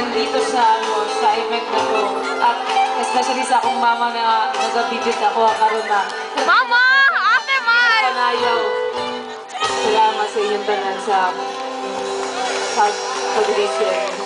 nandito sa ano, sa event na to. At especially sa akong mama na nag-visit ako karon na Mama! Ate Mar! panayaw. Salamat sa inyong tanan sa pag pag-share.